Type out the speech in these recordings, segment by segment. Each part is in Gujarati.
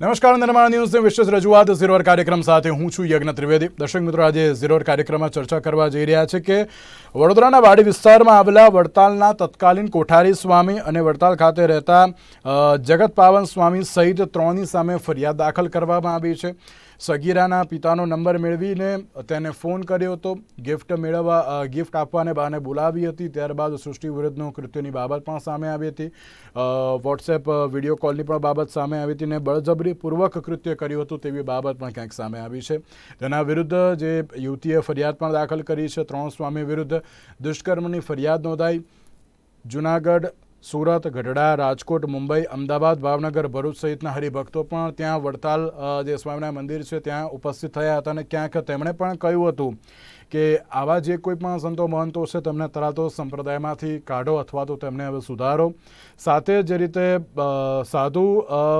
નમસ્કાર, નિર્માણ ન્યૂઝની વિશેષ રજૂઆત. ઝીરોર કાર્યક્રમ સાથે હું છું યજ્ઞ ત્રિવેદી. દર્શક મિત્રો, આજે ઝીરોર કાર્યક્રમમાં ચર્ચા કરવા જઈ રહ્યા છે કે વડોદરાના વાડી વિસ્તારમાં આવેલા વડતાલના તત્કાલીન કોઠારી સ્વામી અને વડતાલ ખાતે રહેતા જગત પાવન સ્વામી સહિત ત્રણની સામે ફરિયાદ દાખલ કરવામાં આવી છે. સગીરાના પિતાનો નંબર મેળવીને તેને ફોન કર્યો હતો. ગિફ્ટ મેળવવા ગિફ્ટ આપવાને બહાને બોલાવી હતી. ત્યારબાદ સૃષ્ટિ વિરુદ્ધનું કૃત્યની બાબત પણ સામે આવી હતી. વોટ્સએપ વીડિયો કોલની પણ બાબત સામે આવી હતી ને બળજબરીપૂર્વક કૃત્ય કર્યું હતું તેવી બાબત પણ ક્યાંક સામે આવી છે. તેના વિરુદ્ધ જે યુવતીએ ફરિયાદ પણ દાખલ કરી છે. ત્રણ સ્વામી વિરુદ્ધ દુષ્કર્મની ફરિયાદ નોંધાઈ. જુનાગઢ સુરત, ગઢડા, રાજકોટ, મુંબઈ, અમદાવાદ, ભાવનગર, ભરૂચ સહિતના હરિભક્તો પણ ત્યાં વડતાલ જે સ્વામિનારાયણ મંદિર છે ત્યાં ઉપસ્થિત થયા હતા અને ક્યાંક તેમણે પણ કહ્યું હતું કે આવા જે કોઈ પણ સંતો મહંતો છે તેમને તરાતો સંપ્રદાયમાંથી કાઢો અથવા તો તેમને હવે સુધારો. સાથે જે રીતે સાધુ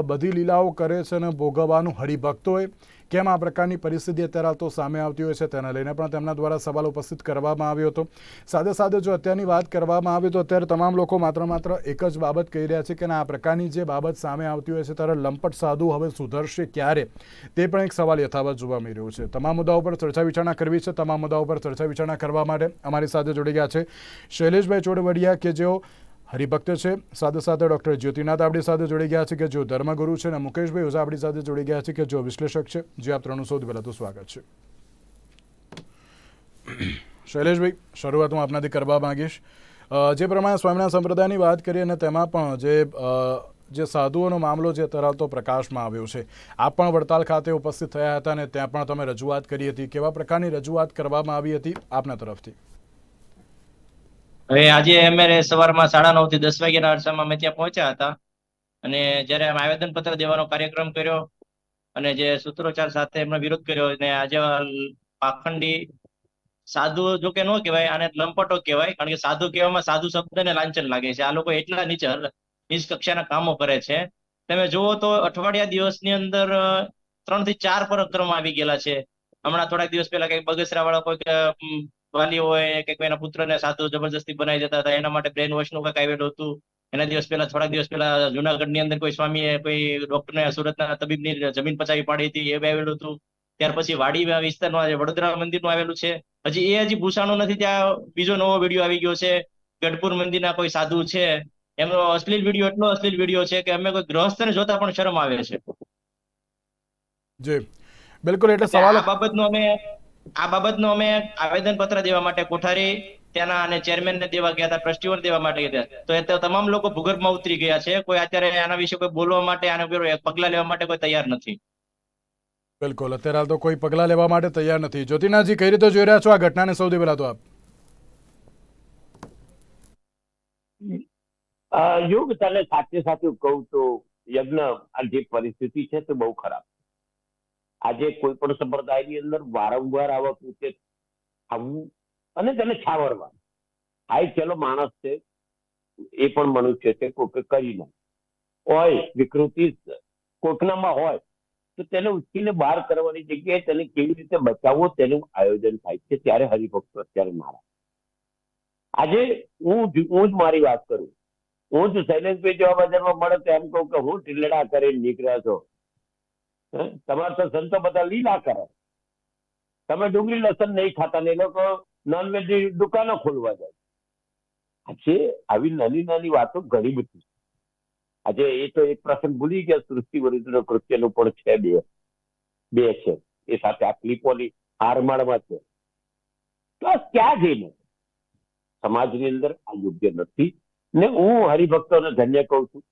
બધી લીલાઓ કરે છે અને ભોગવવાનું હરિભક્તોએ કેમ આ પ્રકારની પરિસ્થિતિ અત્યારે તો સામે આવતી હોય છે તેને લઈને પણ તેમના દ્વારા સવાલ ઉપસ્થિત કરવામાં આવ્યો હતો. સાથે સાથે જો અત્યારની વાત કરવામાં આવે તો અત્યારે તમામ લોકો માત્ર માત્ર એક જ બાબત કહી રહ્યા છે કે આ પ્રકારની જે બાબત સામે આવતી હોય છે ત્યારે લંપટ સાધુ હવે સુધરશે ક્યારે? તે પણ એક સવાલ યથાવત જોવા મળી રહ્યો છે. તમામ મુદ્દાઓ પર ચર્ચા વિચારણા કરવી છે. તમામ મુદ્દાઓ પર ચર્ચા વિચારણા કરવા માટે અમારી સાથે જોડી ગયા છે શૈલેષભાઈ ચોડવડિયા કે જેઓ હરિભક્ત છે. સાથે સાથે ડૉક્ટર જ્યોતિનાથ આપણી સાથે જોડી ગયા છે કે જો ધર્મગુરુ છે અને મુકેશભાઈ ઓઝા આપણી સાથે જોડી ગયા છે કે જો વિશ્લેષક છે. જે આપ ત્રણનું સૌથી પહેલાં તો સ્વાગત છે. શૈલેષભાઈ શરૂઆત હું આપનાથી કરવા માંગીશ. જે પ્રમાણે સ્વામિનારાયણ સંપ્રદાયની વાત કરીએ અને તેમાં પણ જે જે સાધુઓનો મામલો જે તરાવતો પ્રકાશમાં આવ્યો છે. આપ પણ વડતાલ ખાતે ઉપસ્થિત થયા હતા અને ત્યાં પણ તમે રજૂઆત કરી હતી. કેવા પ્રકારની રજૂઆત કરવામાં આવી હતી આપના તરફથી? હવે આજે અમે સવારમાં સાડા નવથી દસ વાગ્યાના અરસામાં અમે ત્યાં પહોંચ્યા હતા. અને જ્યારે અમે આવેદન પત્ર દેવાનો કાર્યક્રમ કર્યો અને જે સૂત્રોચ્ચાર સાથે એમનો વિરોધ કર્યો અને આજે પાખંડી સાધુ જો કે ન કહેવાય, આને લંપટો કહેવાય, કારણ કે સાધુ કહેવામાં સાધુ શબ્દને લાંછન લાગે છે. આ લોકો એટલા નીચે નીચ કક્ષાના કામો કરે છે. તમે જુઓ તો અઠવાડિયા દિવસની અંદર ત્રણથી ચાર પરક્રમ આવી ગયેલા છે. હમણાં થોડાક દિવસ પહેલા કઈ બગસરા વાળા કોઈ વાલી હોય કે કોઈના પુત્રને સાધુ જબરજસ્તી બનાવી દેતા હતા. એના માટે બ્રેન વોશનું કંઈક આવેલું હતું. એના દિવસ પહેલા થોડાક દિવસ પહેલા જુનાગઢની અંદર કોઈ સ્વામીએ કોઈ ડોક્ટરને સુરતના તબીબની જમીન પચાવી પાડી હતી એ આવેલું હતું. ત્યાર પછી વાડી વિસ્તારમાં વડોદરા મંદિરનું આવેલું છે. હજી એ હજી ભૂષાણો નથી ત્યાં બીજો નવો વીડિયો આવી ગયો છે. ગઢપુર મંદિરના કોઈ સાધુ છે. એમનો અશ્લીલ વીડિયો એટલો અશ્લીલ વીડિયો છે કે અમે કોઈ ગ્રહસ્થને જોતા પણ શરમ આવે છે. જી. બિલકુલ એટલે સવાલ બાબતનું અમે આ બાબતનો અમે આવેદન પત્ર દેવા માટે કોઠારી ત્યાંના અને ચેરમેન ને દેવા ગયા હતા ટ્રસ્ટીઓને દેવા માટે ગયા હતા. તો એ તમામ લોકો ભૂગર્ભમાં ઉતરી ગયા છે. કોઈ અત્યારે આના વિશે કોઈ બોલવા માટે આના પગલા લેવા માટે કોઈ તૈયાર નથી. બિલકુલ. અત્યારે હાલ તો કોઈ પગલાં લેવા માટે તૈયાર નથી. જ્યોતિનાથજી કઈ રીતે જોઈ રહ્યા છો આ ઘટનાને સૌથી પહેલા તો આપ? યોગ યુગ તને સાચે સાચું કહું તો યજ્ઞ આ જે પરિસ્થિતિ છે તે બહુ ખરાબ. આજે કોઈ પણ સંપ્રદાયની અંદર વારંવાર આવા કૃત્ય થવું અને તેને છાવરવા. હાય ચલો માણસ છે, એ પણ મનુષ્ય છે, કોકે કરી નાખે હોય, વિકૃતિ કોકનામાં હોય, તો તેને ઉચકીને બહાર કરવાની જગ્યાએ તેને કેવી રીતે બચાવવો તેનું આયોજન થાય છે, ત્યારે હરિભક્તો અત્યારે મારા. આજે હું હું જ મારી વાત કરું. હું જ શૈલેષભાઈ જેવા બજારમાં મળે તો એમ કહું કે હું ઢીલડા કરીને નીકળ્યા છો? તમારે તો બધા લીલા કરે. તમે ડુંગળી લસણ નહીં ખાતા ને લોકો નોનવેજ દુકાનો ખોલવા જાય. આજે આવી નાની નાની વાતો ઘણી બધી આજે એ તો એક પ્રસંગ ભૂલી ગયા, સૃષ્ટિ વિરુદ્ધનો કૃત્યનું પણ છે બે. બે છે. એ સાથે આ ક્લિપોની હારમાળમાં છે. તો ક્યાં જઈને સમાજની અંદર આ યોગ્ય નથી. ને હું હરિભક્તોને ધન્ય કહું છું.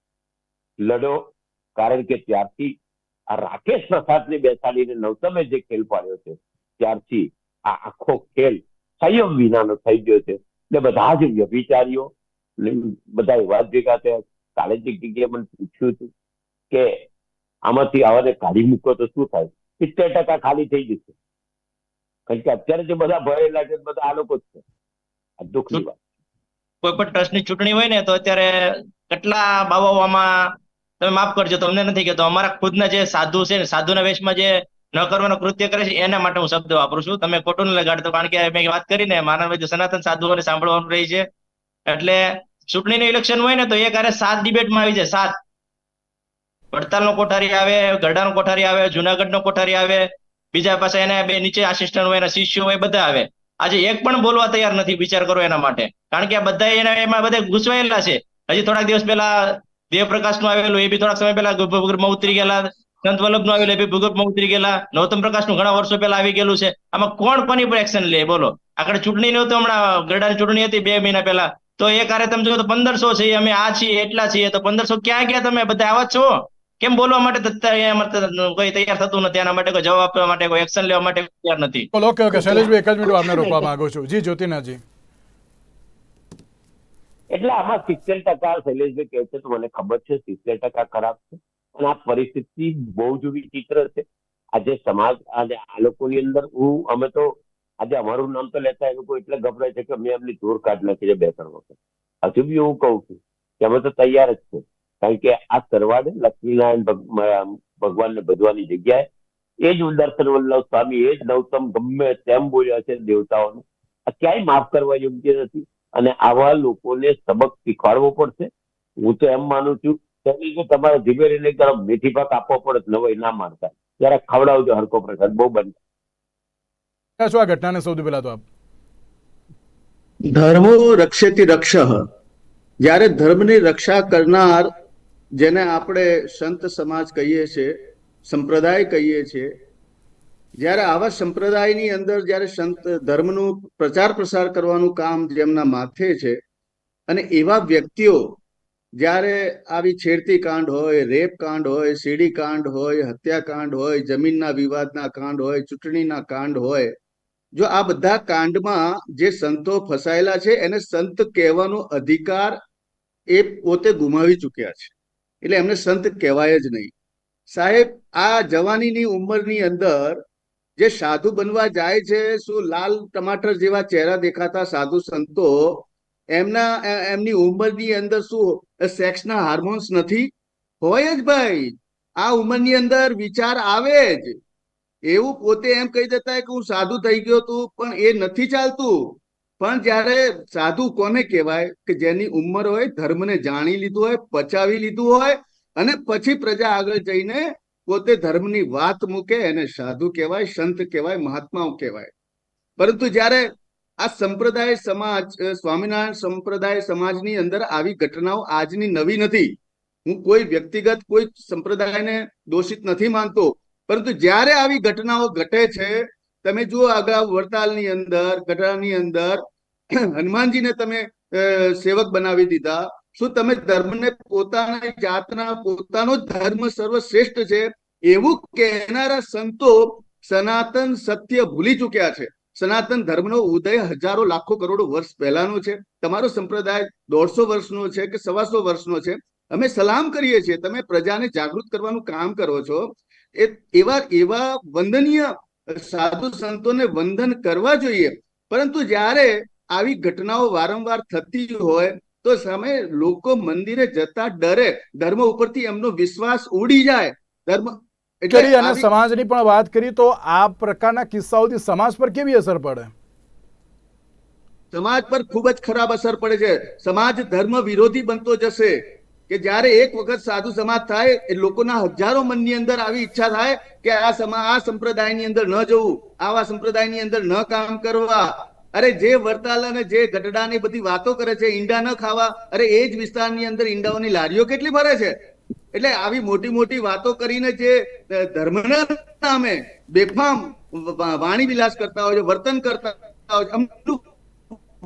લડો, કારણ કે ત્યારથી આ રાકેશ પ્રસાદને બેસાડીને નવતમે જે ખેલ પાડ્યો છે, ત્યારથી આ આખો ખેલ સંયમ વિનાનો થઈ ગયો છે. ને બધા જ વ્યભિચારીઓ બધા એવા જ ભેગા થયા. કાલે જગ્યાએ મને પૂછ્યું હતું કે આમાંથી આવાને કાઢી મૂકો તો શું થાય? સિત્તેર ટકા ખાલી થઈ જશે. કારણ કે અત્યારે જે બધા ભરેલા છે, બધા આ લોકો જ છે. આ દુઃખની વાત કોઈ પણ ટ્રસ્ટની ચૂંટણી હોય ને, તો અત્યારે કેટલા બાવાઓ આમાં તમે માફ કરજો, તમને નથી કહેતો. અમારા ખુદના જે સાધુ છે ને, સાધુના વેશમાં જે ન કરવાનું કૃત્ય કરે છે, એના માટે હું શબ્દ વાપરું છું. તમે ખોટું ન લગાડતો કારણ કે મેં વાત કરીને માનવ સનાતન સાધુઓને સાંભળવાનું રહી છે. એટલે ચૂંટણીનું ઇલેક્શન હોય ને, તો એ હારે સાત ડિબેટમાં આવી જાય, સાત. વડતાલનો કોઠારી આવે ગરડાનો કોઠારી આવે, જુનાગઢનો કોઠારી આવે, બીજા પાસે એના બે નીચે આસિસ્ટન્ટ હોય, એના શિષ્યો હોય, બધા આવે. આજે એક પણ બોલવા તૈયાર નથી, વિચાર કરો એના માટે. કારણ કે આ બધા એના એમાં બધા ઘૂસવાયેલા છે. હજી થોડાક દિવસ પહેલા દેવપ્રકાશનું આવેલું, એ બી થોડા સમય પહેલા ભૂગર્ભમાં ઉતરી ગયેલા સંત વલ્લભનું આવેલું, એ બી ભૂગર્ભમાં ઉતરી ગયેલા. નૌતમ પ્રકાશનું ઘણા વર્ષો પહેલા આવી ગયેલું છે. આમાં કોણ કોની પર એક્શન લે? બોલો. આગળ ચૂંટણી નું તો હમણાં ગરડાની ચૂંટણી હતી બે મહિના પહેલા. તો એ કાર્ય તમે જો તો પંદરસો છે, અમે આ છીએ, એટલા છીએ. તો પંદરસો ક્યાં ગયા તમે? બધા આવા છો? કેમ બોલવા માટે કોઈ તૈયાર થતું નથી. એના માટે કોઈ જવાબ આપવા માટે કોઈ એક્શન લેવા માટે તૈયાર નથી. ઓકે ઓકે શૈલેષભાઈ, એક જ મિનિટ આપને રોકવા માંગુ છું. જી, જ્યોતિનાજી. એટલે આમાં સિત્તેર ટકા શૈલેષભાઈ કહે છે તો મને ખબર છે સિત્તેર ટકા ખરાબ છે. અને આ પરિસ્થિતિ બહુ જ વિચિત્ર છે. આજે સમાજ આજે આ લોકોની અંદર હું, અમે તો આજે અમારું નામ તો લેતા એ લોકો એટલે ગભરાય છે કે અમે એમની દૂર કાઢ નાખી છે બે ત્રણ વખત. હજુ બી હું કહું છું કે અમે તો તૈયાર જ છે. કારણ કે આ સરવાળે લક્ષ્મીનારાયણ ભગ- ભગવાનને ભજવાની જગ્યાએ એ જ દર્શન વલ્લભ સ્વામી એ જ નવતમ ગમે તેમ બોલ્યા છે દેવતાઓને. આ ક્યાંય માફ કરવા યોગ્ય નથી. અને આવા લોકોને સબક શીખવાડવો પડશે. હું તો એમ માનું છું કે તમારે ધીમે રહીને તરફ મીઠી પાક આપવો પડે તો નવાઈ ના માનતા. જરા ખવડાવજો હરકો પ્રસાદ બહુ બને ક્યાં આ ઘટનાને સૌથી પહેલા તો આપ? ધર્મો રક્ષેતી રક્ષ જ્યારે ધર્મની રક્ષા કરનાર જેને આપણે સંત સમાજ કહીએ છીએ સંપ્રદાય કહીએ છીએ જ્યારે આવા સંપ્રદાયની અંદર જ્યારે સંત ધર્મનું પ્રચાર પ્રસાર કરવાનું કામ જેમના માથે છે, અને એવા વ્યક્તિઓ જ્યારે આવી છેડતી કાંડ હોય, રેપ કાંડ હોય, સીડી કાંડ હોય હત્યાકાંડ હોય, જમીનના વિવાદના કાંડ હોય, ચૂંટણીના કાંડ હોય, જો આ બધા કાંડમાં જે સંતો ફસાયેલા છે, એને સંત કહેવાનો અધિકાર એ પોતે ગુમાવી ચૂક્યા છે. એટલે એમને સંત કહેવાય જ નહીં. સાહેબ, આ જવાનીની ઉંમરની અંદર જે સાધુ બનવા જાય છે, શું લાલ ટમાટર જેવા ચહેરા દેખાતા સાધુ સંતો, એમના એમની ઉંમરની અંદર શું સેક્સના હાર્મોન્સ નથી? હોય જ ભાઈ. આ ઉંમરની અંદર વિચાર આવે જ. એવું પોતે એમ કહી દેતા કે હું સાધુ થઈ ગયો તું, પણ એ નથી ચાલતું. પણ જ્યારે સાધુ કોને કહેવાય? કે જેની ઉંમર હોય, ધર્મને જાણી લીધું હોય, પચાવી લીધું હોય, અને પછી પ્રજા આગળ જઈને પોતે ધર્મની વાત મૂકે એને સાધુ કહેવાય, સંત કહેવાય, મહાત્માઓ કહેવાય. પરંતુ જ્યારે આ સંપ્રદાય સમાજ સ્વામિનારાયણ સંપ્રદાય સમાજની અંદર આવી ઘટનાઓ આજની નવી નથી. હું કોઈ વ્યક્તિગત, કોઈ સંપ્રદાયને દોષિત નથી માનતો. પરંતુ જ્યારે આવી ઘટનાઓ ઘટે છે, તમે જુઓ અગાઉ વડતાલની અંદર ગઢડાની અંદર, હનુમાનજીને તમે સેવક બનાવી દીધા. શું તમે ધર્મને પોતાના જાતના, પોતાનો ધર્મ સર્વશ્રેષ્ઠ છે? એવું કહેનારા સંતો સનાતન સત્ય ભૂલી ચુક્યા છે. સનાતન ધર્મનો ઉદય હજારો, લાખો કરોડો વર્ષ પહેલાનો છે. તમારો સંપ્રદાય દોઢસો વર્ષનો છે કે સવાસો વર્ષનો છે? અમે સલામ કરીએ છીએ. તમે પ્રજાને જાગૃત કરવાનું કામ કરો છો. એ, એવા એવા વંદનીય સાધુ સંતોને વંદન કરવા જોઈએ. પરંતુ જ્યારે આવી ઘટનાઓ વારંવાર થતી હોય તો સામે લોકો મંદિરે જતા ડરે ધર્મ ઉપરથી એમનો વિશ્વાસ ઉડી જાય. ધર્મ એટલે અને સમાજની પણ વાત કરી તો આ પ્રકારના કિસ્સાઓથી સમાજ પર કેવી અસર પડે? સમાજ પર ખૂબ જ ખરાબ અસર પડે છે. સમાજ ધર્મ વિરોધી બનતો જશે. કે જ્યારે એક વખત સાધુ સમાજ થાય એ લોકોના હજારો મનની અંદર આવી ઈચ્છા થાય કે આ સમા આ સંપ્રદાયની અંદર ન જવું આવા સંપ્રદાયની અંદર ન કામ કરવા. અરે જે વરતાલ અને જે ગઢડાની બધી વાતો કરે છે, ઈંડા ન ખાવા, અરે એ જ વિસ્તારની અંદર ઈંડાઓની લારીઓ કેટલી ભરે છે? એટલે આવી મોટી મોટી વાતો કરીને જે ધર્મના નામે બેફામ વાણી વિલાસ કરતા હોય છે, વર્તન કરતા હોય છે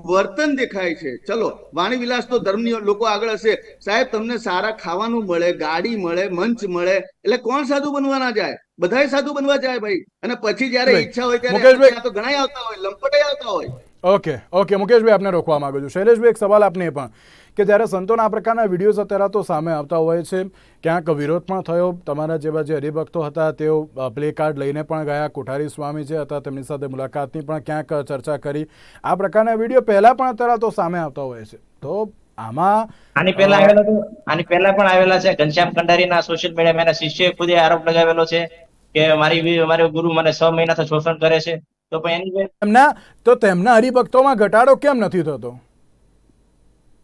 વર્તન દેખાય છે. ચલો વાણી વિલાસ તો ધર્મની લોકો આગળ હશે. સાહેબ તમને સારા ખાવાનું મળે ગાડી મળે મંચ મળે એટલે કોણ સાધુ બનવાના જાય? બધાય સાધુ બનવા જાય ભાઈ. અને પછી જયારે ઈચ્છા હોય ત્યારે તો ઘણા આવતા હોય લંપટે આવતા હોય. ઓકે ઓકે મુકેશભાઈ આપને રોકવા માગું છું. શૈલેષભાઈ એક સવાલ આપને પણ. કે જ્યારે સંતોના આ પ્રકારના વિડીયોઝ અત્યારે તો સામે આવતા હોય છે ક્યાંક વિરોધ પણ થયો. તમારા જેવા જે હરિભક્તો હતા તેઓ પ્લે કાર્ડ લઈને પણ ગયા. કોઠારી સ્વામી જે હતા તેમની સાથે મુલાકાતની પણ ક્યાંક ચર્ચા કરી. આ પ્રકારના વીડિયો પહેલા પણ અત્યારે તો સામે આવતા હોય છે. તો આમાં આની પહેલા આવેલા તો આની પહેલા પણ આવેલા છે. ઘનશ્યામ કંડારીના સોશિયલ મીડિયામાં એના શિષ્યએ ખુદે આરોપ લગાવેલો છે કે મારી મારો ગુરુ મને છ મહિનાથી શોષણ કરે છે. તો પણ એની એમના તો તેમના હરિભક્તોમાં ઘટાડો કેમ નથી થતો?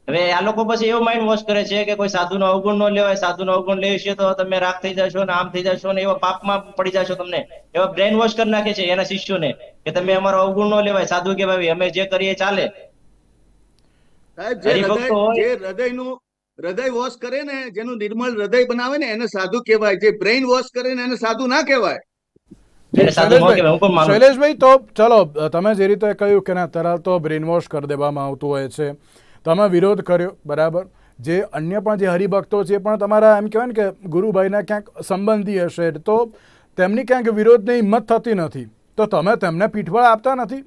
હવે આ લોકો પછી એવું માઇન્ડ વોશ કરે છે કે કોઈ સાધુનો અવગુણ ન લેવાય સાધુનો અવગુણ લેશે તો તમે રાખ થઈ જશો ને આમ થઈ જશો ને એવા પાપમાં પડી જશો તમને. એવા બ્રેન વોશ કરી નાખે છે એના શિષ્યોને કે તમે અમારો અવગુણ ન લેવાય સાધુ કહેવાય અમે જે કરીએ ચાલે. હરિભક્તો હૃદય હોય- હૃદયનું હૃદય વોશ કરે ને જેનું નિર્મળ હૃદય બનાવે ને એને સાધુ કહેવાય. જે બ્રેઇન વોશ કરે ને એને સાધુ ના કહેવાય. શૈલેષભાઈ તો ચલો તમે જે રીતે કહ્યું કે ના તરાલ તો બ્રેન વોશ કરી દેવામાં આવતું હોય છે તમે વિરોધ કર્યો બરાબર? જે અન્ય પણ જે હરિભક્તો છે પણ તમારા એમ કહેવાય ને કે ગુરુભાઈના ક્યાંક સંબંધી હશે તો તેમની ક્યાંક વિરોધની હિંમત થતી નથી. તો તમે તેમને પીઠબળ આપતા નથી?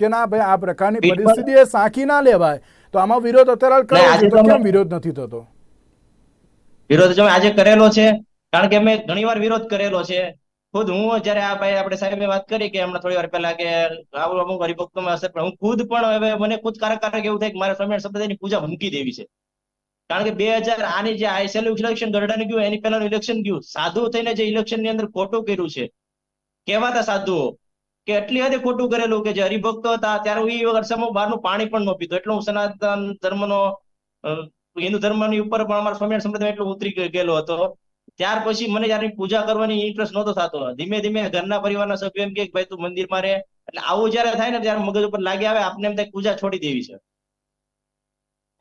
કે ના ભાઈ આ પ્રકારની પરિસ્થિતિ એ સાંખી ના લેવાય. તો આમાં વિરોધ અત્યારે કરો તો કેમ વિરોધ નથી થતો? વિરોધ જો આજે કરેલો છે કારણ કે અમે ઘણીવાર વિરોધ કરેલો છે. ખુદ હું જયારે આ ભાઈ આપણે સાહેબે વાત કરી કે હમણાં થોડી વાર પહેલા કે આવું અમુક હરિભક્તોમાં હશે, પણ હું ખુદ પણ હવે મને ખુદ કારક એવું થાય કે મારે સ્વામિનારાયણ સંપ્રદાયની પૂજા મૂકી દેવી છે. કારણ કે બે હજાર આની જે આઈસેલ ઇલેક્શન ગરડાનું ગયું, એની પહેલાનું ઇલેક્શન ગયું. સાધુ થઈને જે ઇલેક્શનની અંદર ખોટું કર્યું છે. કેવાતા સાધુઓ કે એટલી હદે ખોટું કરેલું કે જે હરિભક્તો હતા, ત્યારે એ વર્ષમાં બહારનું પાણી પણ ન પીધું. એટલું હું સનાતન ધર્મનો હિન્દુ ધર્મની ઉપર પણ અમારા સ્વામિનારાયણ સંપ્રદાય એટલો ઉતરી ગયેલો હતો. ત્યાર પછી મને જયારે પૂજા કરવાની ઇન્ટરેસ્ટ નહોતો થતો. ધીમે ધીમે ઘરના પરિવારના સભ્યો એમ કે ભાઈ તું મંદિરમાં રહે. એટલે આવું જયારે થાય ને ત્યારે મગજ ઉપર લાગી આવે આપને એમ થાય પૂજા છોડી દેવી છે.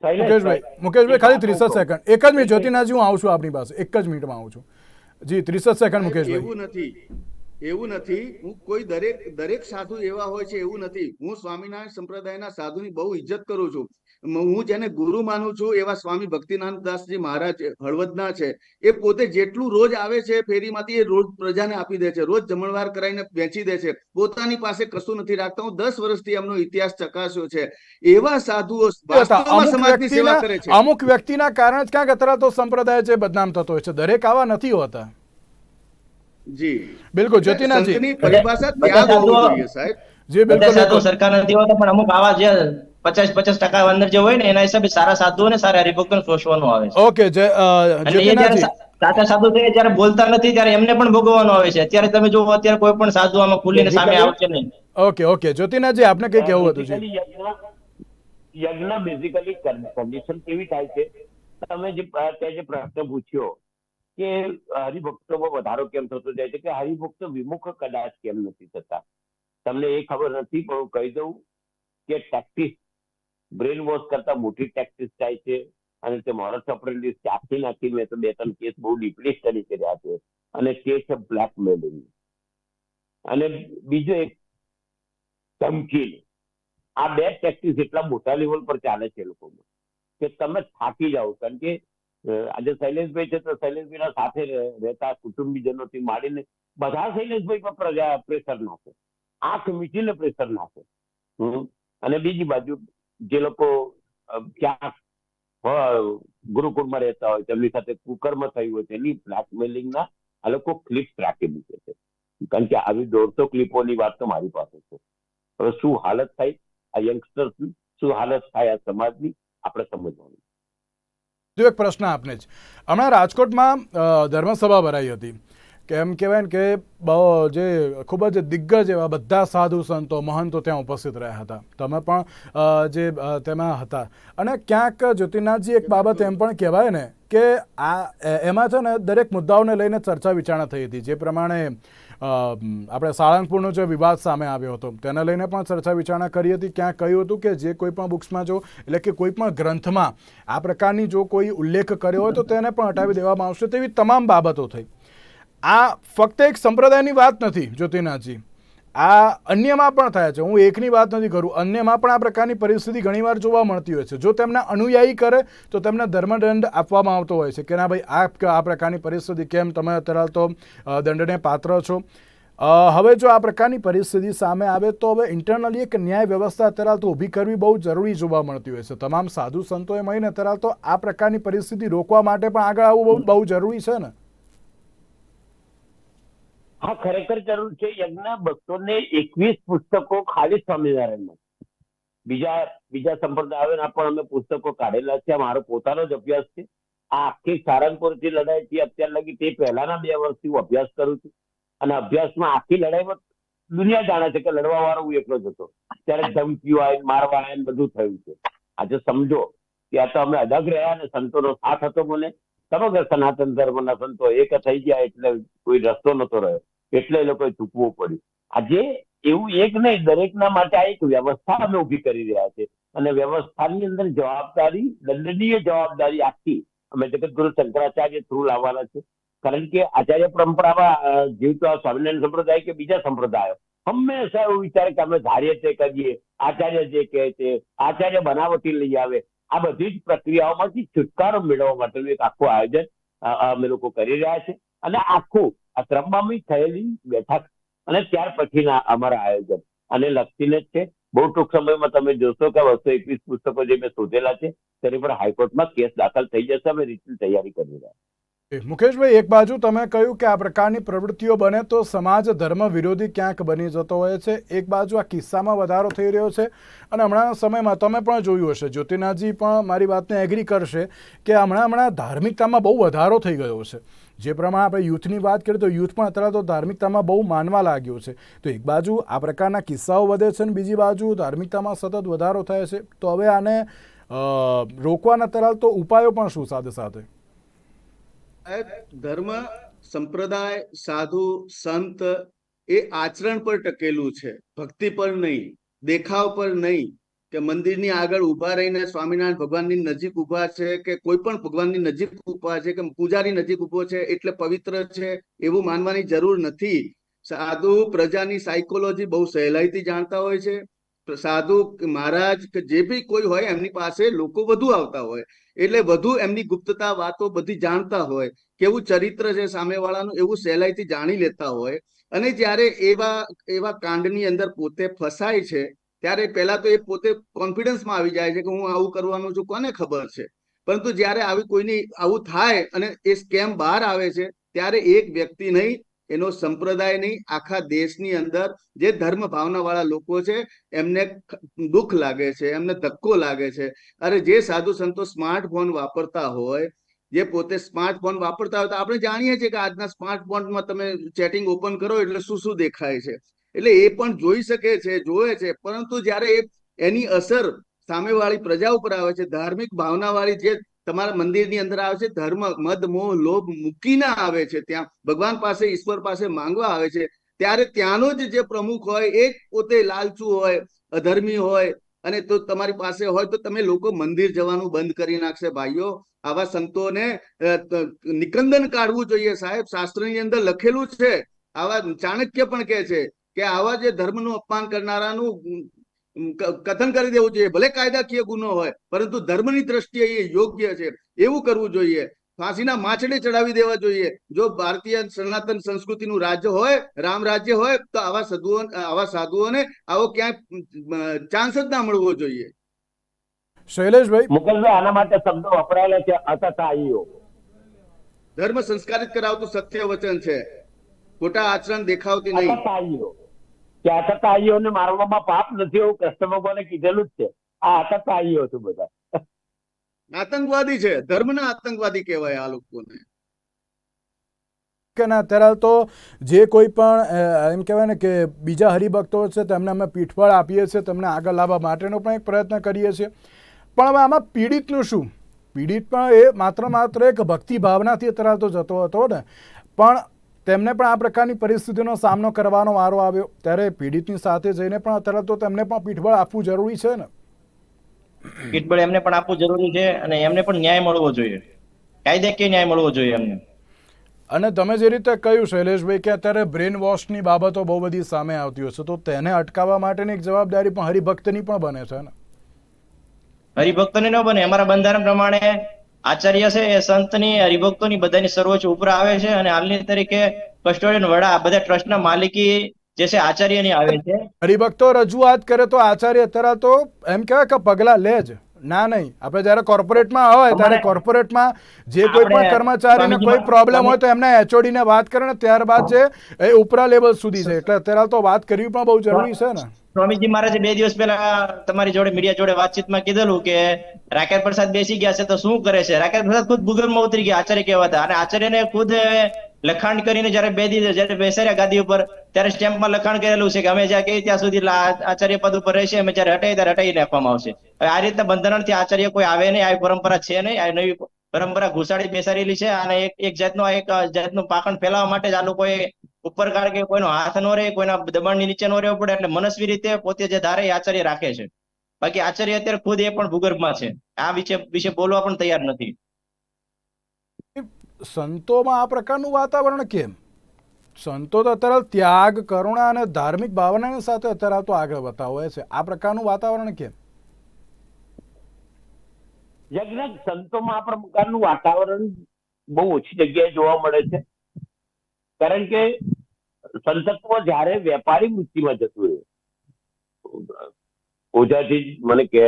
મુકેશભાઈ મુકેશભાઈ ખાલી ત્રીસ જ સેકન્ડ. એક જ મિનિટ જ્યોતિનાજી હું આવું છું આપની પાસે. એક જ મિનિટમાં આવું છું. જી ત્રીસ જ સેકન્ડ મુકેશભાઈ. એવું નથી. એવું નથી. હું કોઈ દરેક દરેક સાધુ એવા હોય છે એવું નથી. હું સ્વામિનારાયણ સંપ્રદાયના સાધુની બહુ ઇજ્જત કરું છું. હું જેને ગુરુ માનું છું એવા સ્વામી ભક્તિનાથ દાસજી મહારાજ હળવદના છે એ પોતે જેટલું રોજ આવે છે ફેરીમાંથી એ રોજ પ્રજાને આપી દે છે રોજ જમણવાર કરાવીને વેચી દે છે. પોતાની પાસે કશું નથી રાખતા. હું દસ વર્ષથી એમનો ઇતિહાસ ચકાસ્યો છે. એવા સાધુઓ અમુક સમાજની સેવા કરે છે. અમુક વ્યક્તિના કારણે જ ક્યાંક અથડાતો સંપ્રદાય છે બદનામ થતો હોય છે. દરેક આવા નથી હોતા. જી. બિલકુલ જ્યોતિનાથજી. પરિભાષા ત્યાગ હોવું જોઈએ સાહેબ. જી બિલકુલ. સરકાર નથી હોતા પણ અમુક આવા જે પચાસ પચાસ ટકા અંદર જે હોય ને એના હિસાબે સારા સાધુ અને સારા હરિભક્તોને શોષવાનું આવે છે. ઓકે સાચા સાધુ થઈને જયારે બોલતા નથી ત્યારે એમને પણ ભોગવવાનું આવે છે. અત્યારે તમે જો અત્યારે કોઈ પણ સાધુ આમાં ખુલીને સામે આવશે નહીં. Okay okay. જ્યોતિનાથજી આપને કઈ કહેવું હતું યજ્ઞ બેઝિકલી કન્ડિશન કેવી થાય છે? તમે જે ત્યાં જે પ્રશ્ન પૂછ્યો કે હરિભક્તોમાં વધારો કેમ થતો જાય છે? કે હરિભક્તો વિમુખ કદાચ કેમ નથી થતા? તમને એ ખબર નથી પણ હું કહી દઉં કે ટેક્ટિસ બ્રેન વોશ કરતા મોટી ટેક્ટિસ થાય છે. અને તે મોરસ ઓપરેન્ડિસ ચાખી નાખી મેં તો બે ત્રણ કેસ બહુ ડીપલી સ્ટડી કર્યા છે. અને તે છે બ્લેકમેલિંગ અને બીજો એક ધમકી આ બે ટેક્ટિસ એટલા મોટા લેવલ પર ચાલે છે લોકોમાં કે તમે થાકી જાઓ. કારણ કે આજે શૈલેષભાઈ છે તો શૈલેષભાઈના સાથે રહે- રહેતા કુટુંબીજનોથી માંડીને બધા શૈલેષભાઈ પર પ્રેશર નાખે. આંખ મીચીને પ્રેશર નાખે. અને બીજી બાજુ જે લોકો ક્યાંક ગુરુકુળમાં રહેતા હોય, તેમની સાથે કુકર્મ થયું હોય, તેની બ્લેકમેલિંગના આ લોકો ક્લિપ્સ રાખી મૂકે છે. કારણ કે આવી દોઢસો ક્લિપોની વાત તો મારી પાસે છે. હવે શું હાલત થાય આ યંગસ્ટર્સની શું હાલત થાય આ સમાજની? આપણે સમજવાનું એક પ્રશ્ન આપને જ. હમણાં રાજકોટમાં ધર્મસભા ભરાઈ હતી. કે એમ કહેવાય ને કે જે ખૂબ જ દિગ્ગજ એવા બધા સાધુ સંતો, મહંતો ત્યાં ઉપસ્થિત રહ્યા હતા. તમે પણ જે તેમાં હતા. અને ક્યાંક જ્યોતિનાથજી એક બાબત એમ પણ કહેવાય ને કે આ એમાં છે ને દરેક મુદ્દાઓને લઈને ચર્ચા વિચારણા થઈ હતી. જે પ્રમાણે આપણે સાળંગપુરનો જે વિવાદ સામે આવ્યો હતો, તેને લઈને પણ ચર્ચા વિચારણા કરી હતી. ક્યાં કહ્યું હતું કે જે કોઈ પણ બુક્સમાં જો, એટલે કે કોઈ પણ ગ્રંથમાં આ પ્રકારની જો કોઈ ઉલ્લેખ કર્યો હોય તો તેને પણ હટાવી દેવામાં આવશે તેવી તમામ બાબતો થઈ. આ ફક્ત એક સંપ્રદાયની વાત નથી, જ્યોતિનાથજી. આ અન્યમાં પણ થાય છે. હું એકની વાત નથી કરું. અન્યમાં પણ આ પ્રકારની પરિસ્થિતિ ઘણીવાર જોવા મળતી હોય છે. જો તેમના અનુયાયી કરે, તો તેમને ધર્મદંડ આપવામાં આવતો હોય છે કે ના ભાઈ, આ આ પ્રકારની પરિસ્થિતિ કેમ? તમે અત્યારે તો દંડને પાત્ર છો. હવે જો આ પ્રકારની પરિસ્થિતિ સામે આવે, તો હવે ઇન્ટરનલી એક ન્યાય વ્યવસ્થા અત્યારે તો ઊભી કરવી બહુ જરૂરી જોવા મળતી હોય છે. તમામ સાધુ સંતોએ મળીને અત્યારે તો આ પ્રકારની પરિસ્થિતિ રોકવા માટે પણ આગળ આવવું બહુ બહુ જરૂરી છે ને? હા, ખરેખર જરૂર છે. યજ્ઞ બસો ને એકવીસ પુસ્તકો ખાલી સ્વામિનારાયણમાં. બીજા બીજા સંપ્રદાયોના પણ અમે પુસ્તકો કાઢેલા છે. મારો પોતાનો જ અભ્યાસ છે. આ આખી સારંગપુરથી લડાઈ થી અત્યાર લગી તે પહેલાના બે વર્ષથી હું અભ્યાસ કરું છું. અને અભ્યાસમાં આખી લડાઈમાં દુનિયા જાણે છે કે લડવા વાળો હું એકલો જ હતો. ત્યારે ધમકીઓ આવી મારવા આવ્યા બધું થયું છે. આજે સમજો, ત્યાં તો અમે અડગ રહ્યા ને સંતોનો સાથ હતો મને. સમગ્ર સનાતન ધર્મના સંતો એક થઈ ગયા એટલે કોઈ રસ્તો નતો રહ્યો. એટલે એ લોકોએ ચૂકવું પડ્યું. આજે એવું એક નહીં, દરેકના માટે આ એક વ્યવસ્થા અમે ઊભી કરી રહ્યા છે અને વ્યવસ્થાની અંદર જવાબદારી, દંડનીય જવાબદારી આખી અમે જગતગુરુ શંકરાચાર્ય થ્રુ લાવવાના છે કારણ કે આચાર્ય પરંપરામાં જીવતા સ્વામિનારાયણ સંપ્રદાય કે બીજા સંપ્રદાયો, હંમેશા એવું વિચારે કે અમે ધારીએ તે કરીએ, આચાર્ય જે કહે છે આચાર્ય બનાવટી લઈ આવે. આ બધી જ પ્રક્રિયાઓમાંથી છુટકારો મેળવવા માટેનું એક આખું આયોજન અમે લોકો કરી રહ્યા છે અને આખું, આ ત્રંબામી થયેલી બેઠક અને ત્યાર પછીના અમારા આયોજન અને લક્ષીને જ છે, બહુ ટૂંક સમયમાં તમે જોશો કે બસો એકવીસ પુસ્તકો જે મેં શોધેલા છે, તેની પર હાઈકોર્ટમાં કેસ દાખલ થઈ જશે, અમે રીતની તૈયારી કરી રહ્યા છીએ. મુકેશભાઈ, એક બાજુ તમે કહ્યું કે આ પ્રકારની પ્રવૃત્તિઓ બને તો સમાજ ધર્મ વિરોધી ક્યાંક બની જતો હોય છે. એક બાજુ આ કિસ્સામાં વધારો થઈ રહ્યો છે અને હમણાં સમયમાં તમે પણ જોયું હશે જ્યોતિનાથજી પણ મારી વાતને એગ્રી કરશે કે હમણાં હમણાં ધાર્મિકતામાં બહુ વધારો થઈ ગયો છે. જે પ્રમાણે આપણે યુથની વાત કરીએ તો યુથ પણ અત્યારે તો ધાર્મિકતામાં બહુ માનવા લાગ્યો છે. તો એક બાજુ આ પ્રકારના કિસ્સાઓ વધે છે અને બીજી બાજુ ધાર્મિકતામાં સતત વધારો થાય છે. તો હવે આને રોકવાના તરાલ તો ઉપાયો પણ શું સાથે સાથે? ધર્મ, સંપ્રદાય, સાધુ, સંત એ આચરણ પર ટકેલું છે. ભક્તિ પર નહીં, દેખાવ પર નહીં કે મંદિરની આગળ ઊભા રહીને સ્વામિનારાયણ ભગવાનની નજીક ઊભા છે કે કોઈ પણ ભગવાનની નજીક ઊભા છે કે પૂજાની નજીક ઊભો છે એટલે પવિત્ર છે એવું માનવાની જરૂર નથી. સાધુ પ્રજાની સાયકોલોજી બહુ સહેલાઈથી જાણતા હોય છે. સાધુ મહારાજ કે જે બી કોઈ હોય એમની પાસે લોકો વધુ આવતા હોય. એટલે વધુ એમની ગુપ્તતા વાતો બધી જાણતા હોય. કેવું ચરિત્ર છે સામેવાળાનું એવું સહેલાઈથી જાણી લેતા હોય. અને જ્યારે એવા એવા કાંડની અંદર પોતે ફસાય છે, ત્યારે પહેલા તો એ પોતે કોન્ફિડન્સમાં આવી જાય છે કે હું આવું કરવાનું છું, કોને ખબર છે? પરંતુ જ્યારે આવી કોઈની, આવું થાય અને એ સ્કેમ બહાર આવે છે, ત્યારે એક વ્યક્તિ નહીં એનો સંપ્રદાય નહીં, આખા દેશની અંદર જે ધર્મ ભાવના વાળા લોકો છે, એમને દુઃખ લાગે છે, એમને ધક્કો લાગે છે. અરે જે સાધુ સંતો સ્માર્ટફોન વાપરતા હોય, જે પોતે સ્માર્ટફોન વાપરતા હોય, તો આપણે જાણીએ છીએ કે આજના સ્માર્ટફોનમાં તમે ચેટિંગ ઓપન કરો એટલે શું શું દેખાય છે. એટલે એ પણ જોઈ શકે છે, જોવે છે, પરંતુ જ્યારે એની અસર સામેવાળી પ્રજા ઉપર આવે છે, ધાર્મિક ભાવનાવાળી જે તમારા મંદિરની અંદર આવે છે, ધર્મ, મદ, મોહ, લોભ મૂકીને આવે છે ત્યાં. ભગવાન પાસે, ઈશ્વર પાસે માંગવા આવે છે. ત્યારે ત્યાંનો જ જે પ્રમુખ હોય, એ પોતે લાલચુ હોય, અધર્મી હોય. અને તો તમારી પાસે હોય તો તમે લોકો મંદિર જવાનું બંધ કરી નાખશે, ભાઈઓ. આવા સંતોને નિકંદન કાઢવું જોઈએ. સાહેબ, શાસ્ત્રની અંદર લખેલું છે. આવા ચાણક્ય પણ કહે છે કે આવા જે ધર્મનું અપમાન કરનારાનું કથન કરી દેવું જોઈએ. ભલે કાયદાકીય ગુનો હોય પરંતુ ધર્મની દ્રષ્ટિએ એ યોગ્ય છે. એવું કરવું જોઈએ. ફાંસીના માછડે ચડાવી દેવા જોઈએ. જો ભારતીય સનાતન સંસ્કૃતિનું રાજ્ય હોય રામ રાજ્ય હોય તો આવા સાધુઓ આવા સાધુઓને આવો ક્યાંય ચાન્સ જ ના મળવો જોઈએ. શૈલેષભાઈ? મુકુલભાઈ આના માટે શબ્દો વપરાયેલા છે અતતાઈઓ ધર્મ સંસ્કારિત કરાવતું સત્ય વચન છે. ખોટા આચરણ દેખાવતી નહીં. અતતાઈઓ કે અતતાઈઓને મારવામાં પાપ નથી એવું કૃષ્ણ ભગવાને કીધેલું જ છે. આ અતતાઈઓ છે બધા. આતંકવાદી છે. ધર્મના આતંકવાદી કહેવાય આ લોકોને. કે ના અત્યારે તો જે કોઈ પણ એમ કહેવાય ને કે બીજા હરિભક્તો છે તેમને અમે પીઠબળ આપીએ છીએ તેમને આગળ લાવવા માટેનો પણ એક પ્રયત્ન કરીએ છીએ. પણ હવે આમાં પીડિતનું શું? પીડિત પણ એ માત્ર માત્ર એક ભક્તિ ભાવનાથી અત્યારે તો જતો હતો ને. પણ તેમને પણ આ પ્રકારની પરિસ્થિતિનો સામનો કરવાનો વારો આવ્યો. ત્યારે પીડિતની સાથે જઈને પણ અત્યારે તો તેમને પણ પીઠબળ આપવું જરૂરી છે ને? પીઠબળ એમને પણ આપવું જરૂરી છે અને એમને પણ ન્યાય મળવો જોઈએ. કાયદેકીય ન્યાય મળવો જોઈએ એમને? અને તમે જે રીતે કહ્યું શૈલેષભાઈ કે અત્યારે બ્રેન વોશની બાબતો બહુ બધી સામે આવતી હોય છે તો તેને અટકાવવા માટેની એક જવાબદારી પણ હરિભક્તની પણ બને છે ને? હરિભક્તોને ન બને. અમારા બંધારણ પ્રમાણે આચાર્ય છે એ સંતની હરિભક્તોની બધાની સર્વોચ્ચ ઉપર આવે છે અને હાલની તરીકે કસ્ટોડિયન વડા આ બધા ટ્રસ્ટના માલિકી જે છે આચાર્યની આવે છે. હરિભક્તો રજૂઆત કરે તો આચાર્ય અત્યારે તો એમ કહેવાય કે પગલાં લે જ. ના નહીં. આપણે જ્યારે કોર્પોરેટમાં હોય ત્યારે કોર્પોરેટમાં જે કોઈ પણ કર્મચારીને કોઈ પ્રોબ્લેમ હોય તો એમને એચઓડીને વાત કરે ને ત્યારબાદ છે એ ઉપરા લેવલ સુધી છે. એટલે અત્યારે તો વાત કરવી પણ બહુ જરૂરી છે ને. સ્વામીજી મહારાજે બે દિવસ પહેલા તમારી જોડે મીડિયા જોડે વાતચીતમાં કીધેલું કે રાકેશ પ્રસાદ બેસી ગયા છે તો શું કરે છે? રાકેશ પ્રસાદ ખુદ ભૂગર્ભમાં ઉતરી ગયા, આચાર્ય કહેવાતા. અને આચાર્યને ખુદ લખાણ કરીને જયારે બે દિવસ, જયારે બેસાડ્યા ગાદી ઉપર, ત્યારે સ્ટેમ્પમાં લખાણ કરેલું છે કે અમે જ્યાં કહીએ ત્યાં સુધી આચાર્ય પદ ઉપર રહેશે, અમે જયારે હટાઈએ ત્યારે હટાવી નાખવામાં આવશે. હવે આ રીતના બંધારણથી આચાર્ય કોઈ આવે નહીં, આવી પરંપરા છે નહીં, આ નવી પરંપરા ઘુસાડી બેસાડેલી છે. અને એક એક જાતનો એક જાતનું પાકણ ફેલાવવા માટે જ આ લોકોએ ઉપર કારણ કે કોઈનો હાથ નો રહે કોઈના દબાણની નીચે નો રહેવું પડે એટલે મનસ્વી રીતે પોતે જે ધારે એ આચાર્ય રાખે છે. બાકી આચાર્ય અત્યારે ખુદ એ પણ ભૂગર્ભમાં છે. આ વિશે વિશે બોલવા પણ તૈયાર નથી. સંતોમાં આ પ્રકારનું વાતાવરણ કેમ? સંતો તો અત્યારે ત્યાગ કરુણા અને ધાર્મિક ભાવનાની સાથે અત્યારે તો આગળ વધતા હોય છે. આ પ્રકારનું વાતાવરણ કેમ? યજ્ઞ સંતોમાં આ પ્રકારનું વાતાવરણ બહુ ઓછી જગ્યાએ જોવા મળે છે. કારણ કે સંતત્વ જ્યારે વેપારી વૃત્તિમાં જતું રહે ઓજાથી મને કે,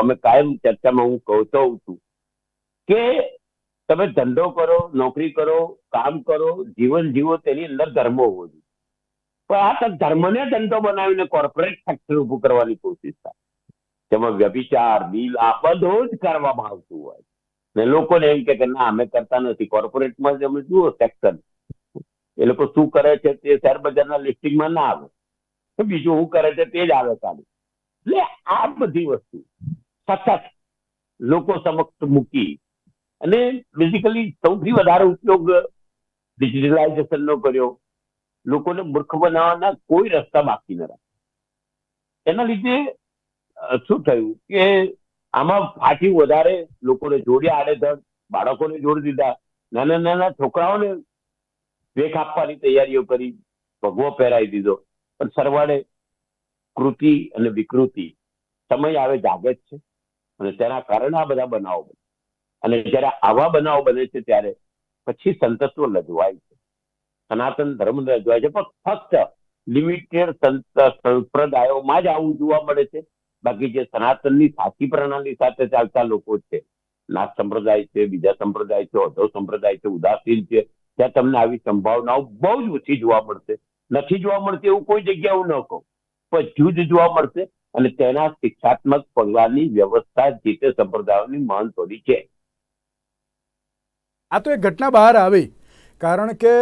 અમે કાયમ ચર્ચામાં હું કહેતો છું કે તમે ધંધો કરો, નોકરી કરો, કામ કરો, જીવન જીવો તેની અંદર ધર્મ હોવો જોઈએ. પણ આ તો ધર્મને ધંધો બનાવીને કોર્પોરેટ ફેક્ટર ઉભું કરવાની કોશિશ થાય. તેમાં વ્યભિચાર બિલ આ બધું જ કરવામાં આવતું હોય. ને લોકોને એમ કે ના, અમે કરતા નથી. કોર્પોરેટમાં અમે જુઓ સેક્શન એ લોકો શું કરે છે તે શેર બજારના લિસ્ટિંગમાં ના આવે. બીજું શું કરે છે તે જ આવે ખાલી. એટલે આ બધી વસ્તુ સતત લોકો સમક્ષ મૂકી અને બેઝિકલી સૌથી વધારે ઉપયોગ ડિજિટલાઇઝેશન નો કર્યો. લોકોને મૂર્ખ બનાવવાના કોઈ રસ્તા બાકી ન રાખ્યા એના લીધે શું થયું કે આમાં ફાટી વધારે લોકોને જોડ્યા આડેધડ બાળકોને જોડી દીધા. નાના નાના છોકરાઓને વેખ આપવાની તૈયારીઓ કરી, ભગવો પહેરાવી દીધો. પણ સરવાળે કૃતિ અને વિકૃતિ, સમય આવે જાગે છે. અને તેના કારણે આ બધા બનાવો બને. અને જ્યારે આવા બનાવો બને છે, ત્યારે પછી સંતત્વ લજવાય છે. સનાતન ધર્મ લજવાય છે. પણ ફક્ત લિમિટેડ સંપ્રદાયોમાં જ આવું જોવા મળે છે. બાકી જે સનાતનની સાચી પ્રણાલી સાથે ચાલતા લોકો છે, નાથ સંપ્રદાય છે, બીજા સંપ્રદાય છે, અધો સંપ્રદાય છે, ઉદાસીન છે ત્યાં તમને આવી સંભાવનાઓ બહુ જ ઓછી જોવા મળશે. નથી જોવા મળતી એવું કોઈ જગ્યા ન કહું. પણ જુદ જોવા મળશે અને તેના શિક્ષાત્મક પગલાની વ્યવસ્થા જે તે સંપ્રદાયોની મહત્વની છે. આ તો એક ઘટના બહાર આવી. કારણ કે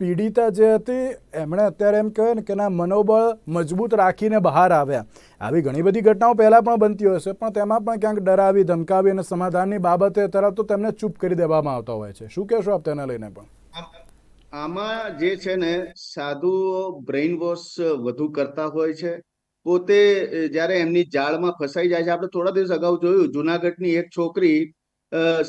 પીડિતા જે હતી, એમણે અત્યારે એમ કહેવાય ને કે ના, મનોબળ મજબૂત રાખીને બહાર આવ્યા. આવી ઘણી બધી ઘટનાઓ પહેલાં પણ બનતી હોય છે, પણ તેમાં પણ ક્યાંક ડરાવી, ધમકાવી અને સમાધાનની બાબતે તરત તો તેમને ચૂપ કરી દેવામાં આવતા હોય છે. શું કહેશો આપ તેને લઈને પણ? આમાં જે છે ને સાધુઓ બ્રેઇન વોશ વધુ કરતા હોય છે, પોતે જ્યારે એમની જાળમાં ફસાઈ જાય છે, આપણે થોડા દિવસ અગાઉ જોયું, જુનાગઢની એક છોકરી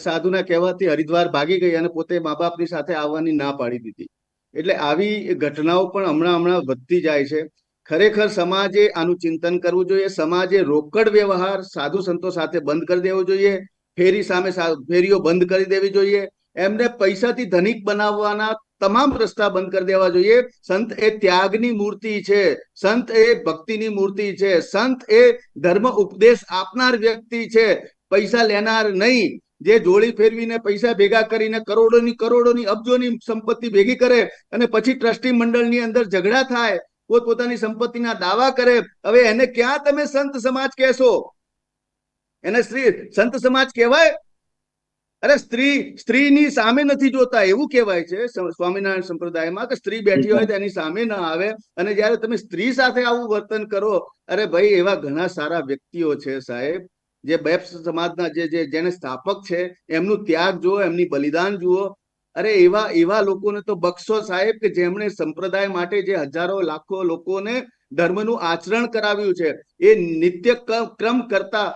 સાધુના કહેવાથી હરિદ્વાર ભાગી ગઈ અને પોતે મા બાપની સાથે આવવાની ના પાડી દીધી. એટલે આવી ઘટનાઓ પણ હમણાં હમણાં વધતી જાય છે. ખરેખર સમાજે આનું ચિંતન કરવું જોઈએ, સમાજે રોકડ વ્યવહાર સાધુ સંતો સાથે બંધ કરી દેવો જોઈએ, ફેરી સામે ફેરીઓ બંધ કરી દેવી જોઈએ એમને પૈસાથી ધનિક બનાવવાના તમામ રસ્તા બંધ કરી દેવા જોઈએ. સંત એ ત્યાગની મૂર્તિ છે. સંત એ ભક્તિની મૂર્તિ છે. સંત એ ધર્મ ઉપદેશ આપનાર વ્યક્તિ છે. પૈસા લેનાર નહીં. જે જોડી ફેરવીને પૈસા ભેગા કરીને કરોડોની કરોડોની અબજોની સંપત્તિ ભેગી કરે અને પછી ટ્રસ્ટી મંડળની અંદર ઝઘડા થાય, પોતપોતાની સંપત્તિના દાવા કરે, હવે એને ક્યાં તમે સંત સમાજ કહેશો? એને શ્રી સંત સમાજ કહેવાય? અરે સ્ત્રી, સ્ત્રીની સામે નથી જોતા, એવું કહેવાય છે સ્વામિનારાયણ સંપ્રદાયમાં કે સ્ત્રી બેઠી હોય તેની સામે ના આવે. અને જયારે તમે સ્ત્રી સાથે આવું વર્તન કરો, અરે ભાઈ, એવા ઘણા સારા વ્યક્તિઓ છે સાહેબ, જે બેપ્સ સમાજના, જે જે, જેને સ્થાપક છે, એમનું ત્યાગ જુઓ, એમની બલિદાન જુઓ. અરે એવા એવા લોકોને તો બક્ષો સાહેબ કે જેમણે સંપ્રદાય માટે જે હજારો, લાખો લોકોને ધર્મનું આચરણ કરાવ્યું છે, એ નિત્ય ક્રમ કરતા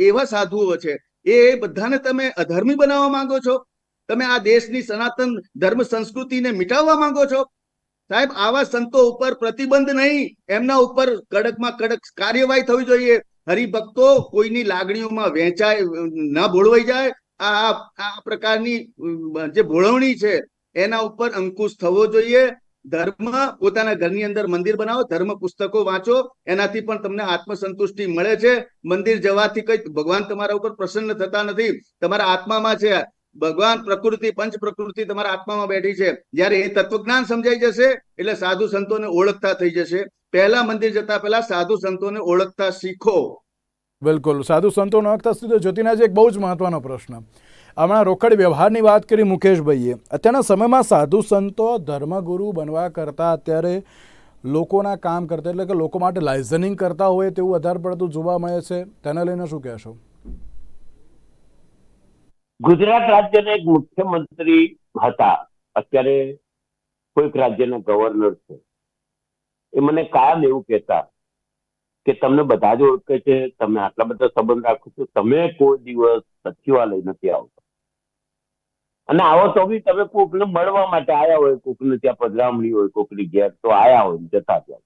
એવા સાધુઓ છે. એ બધાને તમે અધર્મી બનાવવા માંગો છો? તમે આ દેશની સનાતન ધર્મ સંસ્કૃતિને મિટાવવા માંગો છો? સાહેબ, આવા સંતો ઉપર પ્રતિબંધ નહીં. એમના ઉપર કડકમાં કડક કાર્યવાહી થવી જોઈએ. હરિભક્તો કોઈની લાગણીઓમાં વહેંચાય, ના ભોળવાઈ જાય. આ- આ પ્રકારની જે ભોળવણી છે, એના ઉપર અંકુશ થવો જોઈએ. ધર્મ પોતાના ઘરની અંદર મંદિર બનાવો, ધર્મ પુસ્તકો વાંચો, એનાથી પણ તમને આત્મસંતુષ્ટિ મળે છે. મંદિર જવાથી કઈ ભગવાન તમારા ઉપર પ્રસન્ન થતા નથી. તમારા આત્મામાં છે. ભગવાન પ્રકૃતિ, પંચ પ્રકૃતિ તમારા આત્મામાં બેઠી છે. જયારે એ તત્વજ્ઞાન સમજાઈ જશે, એટલે સાધુ સંતોને ઓળખતા થઈ જશે. પહેલા મંદિર જતા પહેલા સાધુ સંતોને ઓળખતા શીખો. બિલકુલ. સાધુ સંતોનો વખત સુધી જ્યોતિનાજી એક બહુ જ મહત્વનો પ્રશ્ન. હમણાં રોકડ વ્યવહારની વાત કરી મુકેશભાઈએ. અત્યારના સમયમાં સાધુ સંતો ધર્મગુરુ બનવા કરતાં અત્યારે લોકોના કામ કરતા, એટલે કે લોકો માટે લાઇઝનિંગ કરતા હોય તેવું વધારે પડતું જોવા મળે છે. તેને લઈને શું કહેશો? ગુજરાત રાજ્યના એક મુખ્યમંત્રી હતા. અત્યારે કોઈક રાજ્યના ગવર્નર છે. એ મને કાયમ એવું કહેતા કે તમને બધા જ ઓળખે છે, તમે આટલા બધા સંબંધ રાખો છો, તમે કોઈ દિવસ સચિવાલય નથી આવતો. અને આવો તો બી તમે કોકને મળવા માટે આવ્યા હોય, કોકને ત્યાં પધરામણી હોય, કોકની ઘેર તો આવ્યા હોય, જતા ત્યાં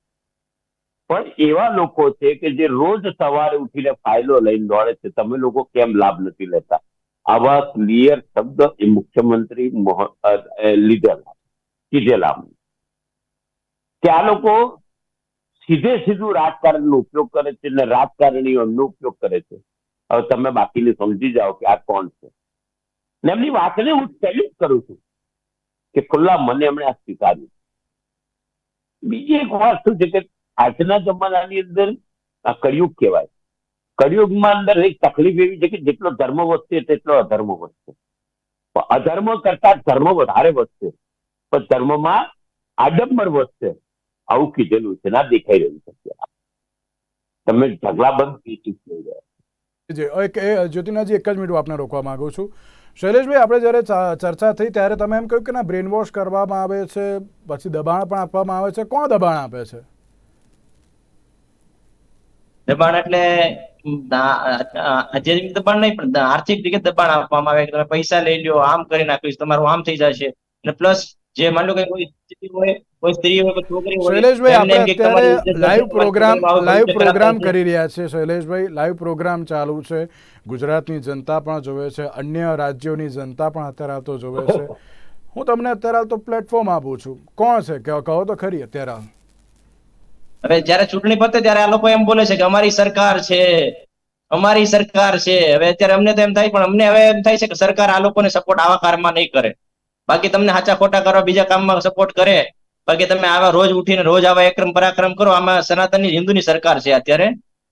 પણ એવા લોકો છે કે જે રોજ સવારે ઉઠીને ફાઇલો લઈને દોડે છે, તમે લોકો કેમ લાભ નથી લેતા? આવા ક્લિયર શબ્દ એ મુખ્યમંત્રી લીધેલા, કીધેલા કે આ લોકો સીધે સીધું રાજકારણનો ઉપયોગ કરે છે અને રાજકારણીઓ એમનો ઉપયોગ કરે છે. હવે તમે બાકીને સમજી જાઓ કે આ કોણ છે. ને એમની વાતને હું સેલ્યુટ કરું છું કે ખુલ્લા મને એમણે આ સ્વીકાર્યું. બીજી એક વસ્તુ છે કે આજના જમાનાની અંદર આ કળિયુગ કહેવાય. કળિયુગમાં અંદર એક તકલીફ એવી છે કે જેટલો ધર્મ વધશે તેટલો અધર્મ વધશે. અધર્મ કરતા ધર્મ વધારે વધશે. પણ ધર્મમાં આડંબર વધશે. આવું કીધેલું છે ના દેખાઈ રહ્યું છે તમે ઢગલા બંધ થઈ રહ્યા જે એક જ્યોતિનાજી એક જ મિનિટ આપને રોકવા માંગુ છું. શૈલેષભાઈ આપણે જ્યારે ચર્ચા થઈ ત્યારે તમે એમ કહ્યું કે ના બ્રેન વોશ કરવામાં આવે છે પછી દબાણ પણ આપવામાં આવે છે. કોણ દબાણ આપે છે? દબાણ એટલે આજે દબાણ નહીં પણ આર્થિક રીતે દબાણ આપવામાં આવે કે તમે પૈસા લઈ લ્યો આમ કરી નાખીશ તમારું આમ થઈ જશે. અને પ્લસ જે માન લો કે કોઈ હોય કોઈ સ્ત્રી હોય છોકરી હોય શૈલેષભાઈ આપણે અત્યારે લાઈવ પ્રોગ્રામ લાઈવ પ્રોગ્રામ કરી રહ્યા છે શૈલેષભાઈ. લાઈવ પ્રોગ્રામ ચાલુ છે. ગુજરાતની જનતા પણ જોવે છે. અન્ય રાજ્યોની જનતા પણ અત્યારે આવતો જોવે છે. હું તમને અત્યારે હાલ તો પ્લેટફોર્મ આપું છું. કોણ છે? કહો તો ખરી અત્યારે હાલ. હવે જયારે ચૂંટણી પતે ત્યારે આ લોકો એમ બોલે છે કે અમારી સરકાર છે. અમારી સરકાર છે. હવે અત્યારે અમને તો એમ થાય પણ અમને હવે એમ થાય છે કે સરકાર આ લોકોને સપોર્ટ આવા કારમાં નહીં કરે. બાકી તમને સાચા ખોટા કરવા બીજા કામમાં સપોર્ટ કરે. બાકી તમે આવા રોજ ઉઠીને રોજ આવા એકરમ પરાક્રમ કરો આમાં સનાતનની હિન્દુની સરકાર છે અત્યારે.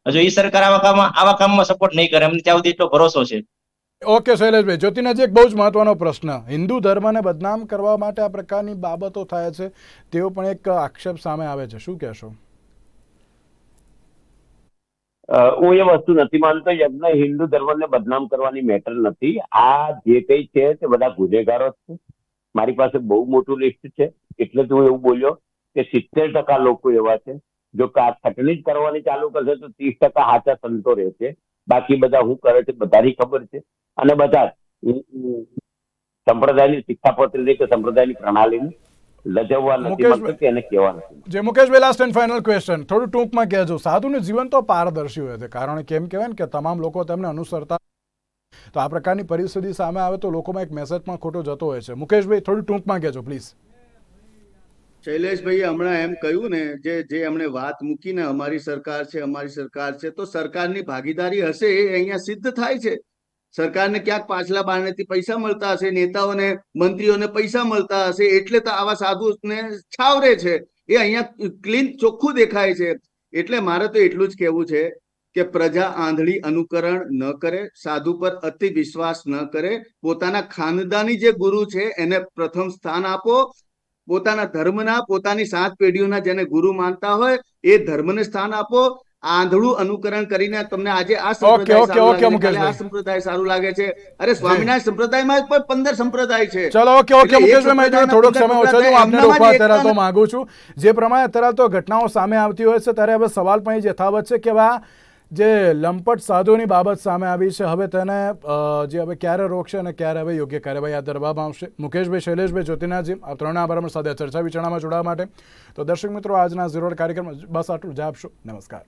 હજુ એ સરકાર આવા કામમાં આવા કામમાં સપોર્ટ નહીં કરે અમને ત્યાં સુધી એટલો ભરોસો છે. ઓકે શૈલેષભાઈ જ્યોતિનાજી એક બહુ જ મહત્વનો પ્રશ્ન. હિન્દુ ધર્મને બદનામ કરવા માટે આ પ્રકારની બાબતો થાય છે તેઓ પણ એક આક્ષેપ સામે આવે છે. શું કહેશો? હું એ વસ્તુ નથી માનતો યજ્ઞ હિન્દુ ધર્મને બદનામ કરવાની મેટર નથી. આ જે કઈ છે તે બધા ગુનેગારો છે. મારી પાસે બહુ મોટું લિસ્ટ છે. એટલે જ હું એવું બોલ્યો કે સિત્તેર ટકા લોકો એવા છે જો કા છટણી જ કરવાની ચાલુ કરશે તો ત્રીસ ટકા હાચા સંતો રહેશે બાકી બધા હું કરે છે બધાની ખબર છે. અને બધા સંપ્રદાયની શિક્ષાપત્રી કે સંપ્રદાયની પ્રણાલીની લજવવા નથી મુકેશભાઈ- એને કહેવા નથી જે મુકેશભાઈ લાસ્ટ એન્ડ ફાઇનલ ક્વેશ્ચન થોડું ટૂંકમાં કહેજો. સાધુનું જીવન તો પારદર્શી હોય છે. કારણ કે એમ કહેવાય ને કે તમામ લોકો તેમને અનુસરતા તો આ પ્રકારની પરિસ્થિતિ સામે આવે તો લોકોમાં એક મેસેજ પણ ખોટો જતો હોય છે. મુકેશભાઈ થોડું ટૂંકમાં કહેજો પ્લીઝ શૈલેષભાઈએ હમણાં એમ કહ્યું ને જે જે એમણે વાત મૂકીને અમારી સરકાર છે, અમારી સરકાર છે, તો સરકારની ભાગીદારી હશે એ અહીંયા સિદ્ધ થાય છે. સરકારને ક્યાંક પાછલા બારણેથી પૈસા મળતા હશે, નેતાઓને, મંત્રીઓને પૈસા મળતા હશે, એટલે તો આવા સાધુને છાવરે છે. એ અહીંયા ક્લીન ચોખ્ખું દેખાય છે. એટલે મારે તો એટલું જ કહેવું છે કે પ્રજા આંધળી અનુકરણ ન કરે, સાધુ પર અતિ વિશ્વાસ ન કરે. પોતાના ખાનદાની જે ગુરુ છે, એને પ્રથમ સ્થાન આપો પોતાના ધર્મના પોતાની સાત પેઢીઓના જેને ગુરુ માનતા હોય એ ધર્મને સ્થાન આપો. આંધળું અનુકરણ કરીને તમને આજે આ સંપ્રદાય સારું લાગે છે, આ સંપ્રદાય સારું લાગે છે. અરે સ્વામિનારાયણ સંપ્રદાયમાં પણ પંદર સંપ્રદાય છે. ચલો ઓકે ઓકે મુકેશભાઈ મારી જોડે થોડોક સમય ઓછો હું આપને રોકવા અત્યારે તો માંગુ છું. જે પ્રમાણે અત્યારે તો ઘટનાઓ સામે આવતી હોય છે ત્યારે હવે સવાલ પણ યથાવત છે કે આ જે લંપટ સાધુની બાબત સામે આવી છે, હવે તેને જે હવે ક્યારે રોકશે અને ક્યારે હવે યોગ્ય કાર્યવાહી હાથ ધરવામાં આવશે? મુકેશભાઈ, શૈલેષભાઈ જ્યોતિનાથજી આ ત્રણના આભાર સાથે ચર્ચા વિચારણામાં જોડાવા માટે. તો દર્શક મિત્રો, આજના ઝીરો કાર્યક્રમ બસ આટલું જ આપશો. નમસ્કાર.